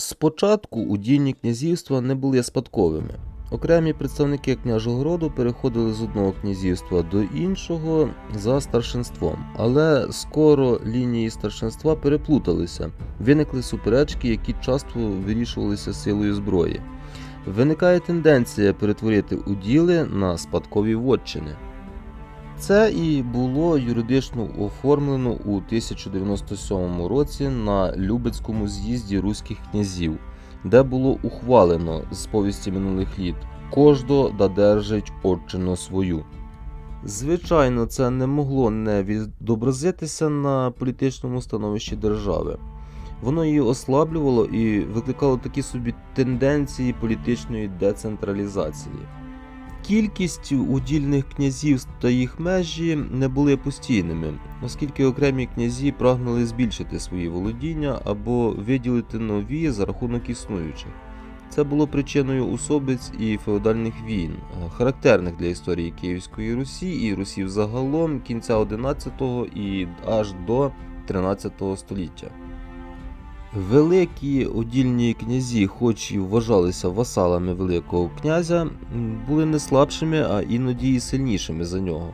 Спочатку удільні князівства не були спадковими. Окремі представники княжого роду переходили з одного князівства до іншого за старшинством, але скоро лінії старшинства переплуталися, виникли суперечки, які часто вирішувалися силою зброї. Виникає тенденція перетворити уділи на спадкові вотчини. Це і було юридично оформлено у 1097 році на Любецькому з'їзді руських князів, де було ухвалено з повісті минулих літ кождо да держить отчину свою. Звичайно, це не могло не відобразитися на політичному становищі держави. Воно її ослаблювало і викликало такі собі тенденції політичної децентралізації. Кількість удільних князів та їх межі не були постійними, оскільки окремі князі прагнули збільшити свої володіння або виділити нові за рахунок існуючих. Це було причиною усобиць і феодальних війн, е, характерних для історії Київської Русі і Русі загалом кінця 11 і аж до 13 століття. Великі одільні князі, хоч і вважалися васалами Великого князя, були не слабшими, а іноді і сильнішими за нього.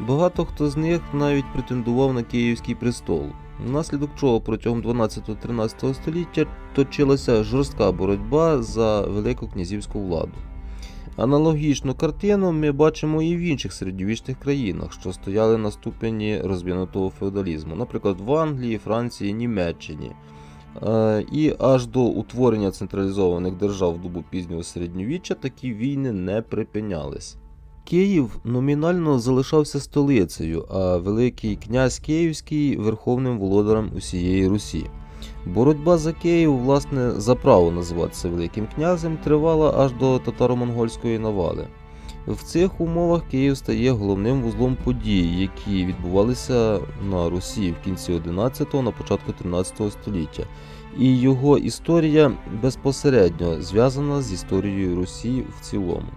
Багато хто з них навіть претендував на Київський престол, внаслідок чого протягом 12-13 століття точилася жорстка боротьба за великокнязівську владу. Аналогічну картину ми бачимо і в інших середньовічних країнах, що стояли на ступені розвинутого феодалізму, наприклад, в Англії, Франції, Німеччині. Е, І аж до утворення централізованих держав добу пізнього середньовіччя такі війни не припинялись. Київ номінально залишався столицею, а Великий князь Київський верховним володарем усієї Русі. Боротьба за Київ, власне, за право називатися Великим князем, тривала аж до татаро-монгольської навали. В цих умовах Київ стає головним вузлом подій, які відбувалися на Русі в кінці 11-го, на початку 13 століття. І його історія безпосередньо зв'язана з історією Росії в цілому.